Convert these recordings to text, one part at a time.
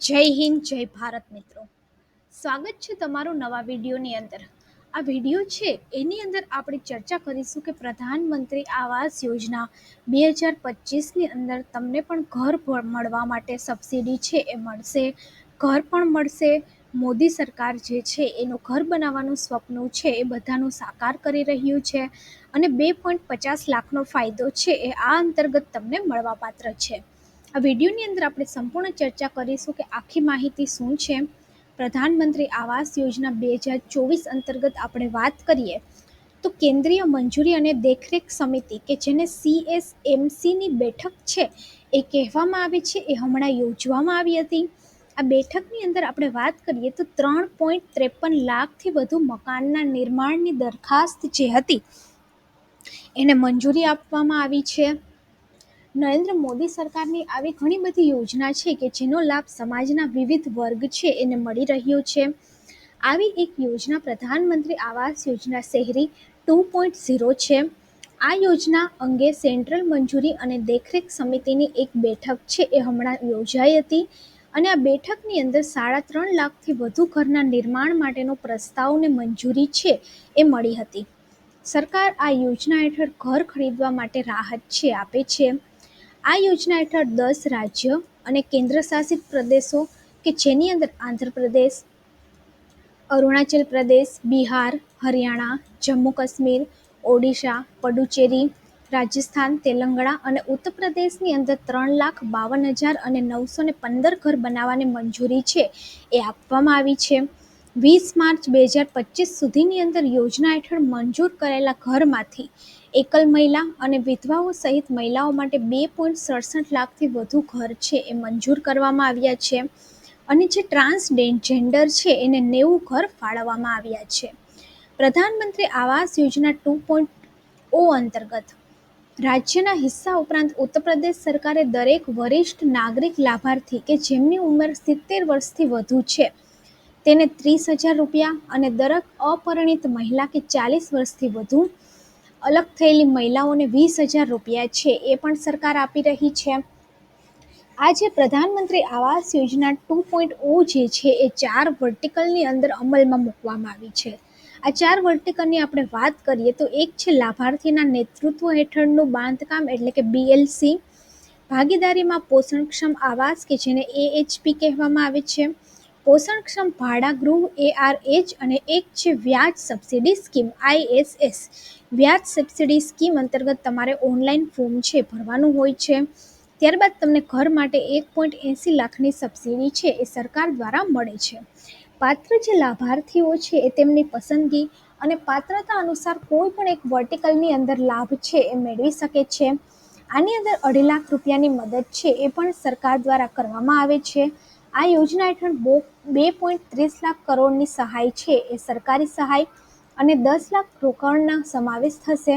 જય હિન્દ, જય ભારત મિત્રો. સ્વાગત છે તમારું નવા વિડીયોની અંદર. આ વીડિયો છે, એની અંદર આપણે ચર્ચા કરીશું કે પ્રધાનમંત્રી આવાસ યોજના બે હજાર પચીસની અંદર તમને પણ ઘર મળવા માટે સબસિડી છે એ મળશે. ઘર પણ મળશે. મોદી સરકાર જે છે, એનું ઘર બનાવવાનું સ્વપ્ન છે એ બધાનું સાકાર કરી રહ્યું છે અને બે પોઈન્ટ પચાસ લાખનો ફાયદો છે એ આ અંતર્ગત તમને મળવાપાત્ર છે. આ વિડીયોની અંદર આપણે સંપૂર્ણ ચર્ચા કરીશું કે આખી માહિતી શું છે. પ્રધાનમંત્રી આવાસ યોજના બે હજાર ચોવીસ અંતર્ગત આપણે વાત કરીએ તો કેન્દ્રીય મંજૂરી અને દેખરેખ સમિતિ કે જેને સીએસએમસીની બેઠક છે એ કહેવામાં આવે છે. એ હમણાં યોજવામાં આવી હતી. આ બેઠકની અંદર આપણે વાત કરીએ તો ત્રણ પોઈન્ટ ત્રેપન લાખથી વધુ મકાનના નિર્માણની દરખાસ્ત જે હતી એને મંજૂરી આપવામાં આવી છે. નરેન્દ્ર મોદી સરકારની આવી ઘણી બધી યોજના છે કે જેનો લાભ સમાજના વિવિધ વર્ગ છે એને મળી રહ્યો છે. આવી એક યોજના પ્રધાનમંત્રી આવાસ યોજના શહેરી ટુ પોઈન્ટ ઝીરો છે. આ યોજના અંગે સેન્ટ્રલ મંજૂરી અને દેખરેખ સમિતિની એક બેઠક છે એ હમણાં યોજાઈ હતી અને આ બેઠકની અંદર સાડા ત્રણ લાખથી વધુ ઘરના નિર્માણ માટેનો પ્રસ્તાવને મંજૂરી છે એ મળી હતી. સરકાર આ યોજના હેઠળ ઘર ખરીદવા માટે રાહત છે, આપે છે. આ યોજના હેઠળ દસ રાજ્ય અને કેન્દ્રશાસિત પ્રદેશો કે જેની અંદર આંધ્રપ્રદેશ, અરુણાચલ પ્રદેશ, બિહાર, હરિયાણા, જમ્મુ કાશ્મીર, ઓડિશા, પડુચેરી, રાજસ્થાન, તેલંગાણા અને ઉત્તર પ્રદેશની અંદર ત્રણ લાખ બાવન હજાર અને નવસો ને પંદર ઘર બનાવવાની મંજૂરી છે એ આપવામાં આવી છે. વીસ માર્ચ બે હજાર પચીસ સુધીની અંદર યોજના હેઠળ મંજૂર કરેલા ઘરમાંથી એકલ મહિલા અને વિધવાઓ સહિત મહિલાઓ માટે બે પોઈન્ટ સડસઠ લાખથી વધુ ઘર છે એ મંજૂર કરવામાં આવ્યા છે. અને જે ટ્રાન્સજેન્ડર છે એને નેવું ઘર ફાળવવામાં આવ્યા છે. પ્રધાનમંત્રી આવાસ યોજના ટુ પોઈન્ટ ઓ અંતર્ગત રાજ્યના હિસ્સા ઉપરાંત ઉત્તર પ્રદેશ સરકારે દરેક વરિષ્ઠ નાગરિક લાભાર્થી કે જેમની ઉંમર સિત્તેર વર્ષથી વધુ છે, તેને ત્રીસ હજાર રૂપિયા અને દરેક અપરિણિત મહિલા કે ચાલીસ વર્ષથી વધુ અલગ થયેલી મહિલાઓને વીસ હજાર રૂપિયા છે, એ પણ સરકાર આપી રહી છે. આ જે પ્રધાનમંત્રી આવાસ યોજના ટુ પોઈન્ટ ઓ જે છે, એ ચાર વર્ટિકલની અંદર અમલમાં મૂકવામાં આવી છે. આ ચાર વર્ટિકલની આપણે વાત કરીએ તો એક છે લાભાર્થીના નેતૃત્વ હેઠળનું બાંધકામ, એટલે કે બીએલસી ભાગીદારીમાં પોષણક્ષમ આવાસ કે જેને એએચપી કહેવામાં આવે છે. પોષણક્ષમ ભાડા ગૃહ એઆરએચ અને એક છે વ્યાજ સબસિડી સ્કીમ આઈએસએસ વ્યાજ સબસિડી સ્કીમ અંતર્ગત તમારે ઓનલાઈન ફોર્મ છે ભરવાનું હોય છે. ત્યારબાદ તમને ઘર માટે એક પોઈન્ટ એંસી લાખની સબસિડી છે એ સરકાર દ્વારા મળે છે. પાત્ર જે લાભાર્થીઓ છે એ તેમની પસંદગી અને પાત્રતા અનુસાર કોઈ પણ એક વર્ટિકલની અંદર લાભ છે એ મેળવી શકે છે. આની અંદર અઢી લાખ રૂપિયાની મદદ છે એ પણ સરકાર દ્વારા કરવામાં આવે છે. આ યોજના હેઠળ બો, બે પોઈન્ટ ત્રીસ લાખ કરોડની સહાય છે એ સરકારી સહાય અને દસ લાખ રોકાણના સમાવેશ થશે.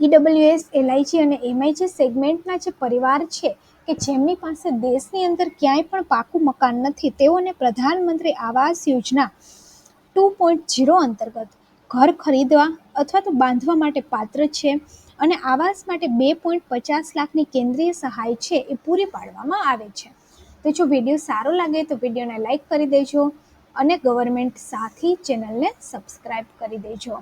ઈડબ્લ્યુએસ એલઆઈજી અને એમઆઈજી સેગમેન્ટના જે પરિવાર છે કે જેમની પાસે દેશની અંદર ક્યાંય પણ પાકું મકાન નથી, તેઓને પ્રધાનમંત્રી Awas Yojana two point zero અંતર્ગત ઘર ખરીદવા અથવા તો બાંધવા માટે પાત્ર છે અને આવાસ માટે બે પોઈન્ટ પચાસ લાખની કેન્દ્રીય સહાય છે એ પૂરી પાડવામાં આવે છે. તો જો વીડિયો સારો લાગે તો વિડીયોને લાઈક કરી દેજો અને ગવર્મેન્ટ સાથી ચેનલને સબસ્ક્રાઈબ કરી દેજો.